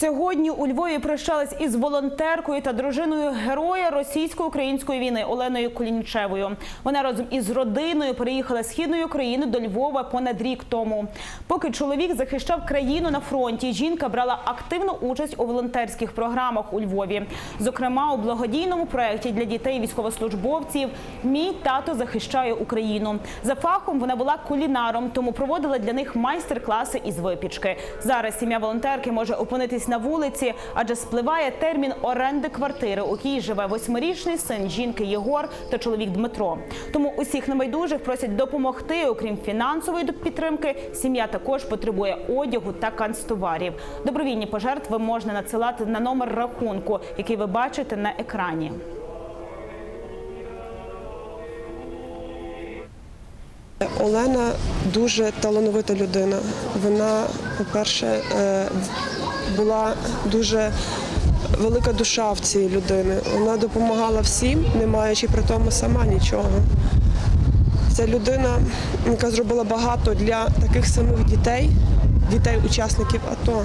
Сьогодні у Львові прощались із волонтеркою та дружиною героя російсько-української війни Оленою Кулінічевою. Вона разом із родиною переїхала з східної України до Львова понад рік тому. Поки чоловік захищав країну на фронті, жінка брала активну участь у волонтерських програмах у Львові. Зокрема, у благодійному проєкті для дітей військовослужбовців Мій тато захищає Україну. За фахом вона була кулінаром, тому проводила для них майстер-класи із випічки. Зараз сім'я волонтерки може опинитись на вулиці, адже спливає термін оренди квартири, у якій живе восьмирічний син жінки Єгор та чоловік Дмитро. Тому усіх небайдужих просять допомогти. Окрім фінансової підтримки, сім'я також потребує одягу та канцтоварів. Добровільні пожертви можна надсилати на номер рахунку, який ви бачите на екрані. Олена дуже талановита людина. Вона, по-перше, е, була дуже велика душа в цій людини. Вона допомагала всім, не маючи при тому сама нічого. Це людина, яка зробила багато для таких самих дітей, дітей-учасників АТО.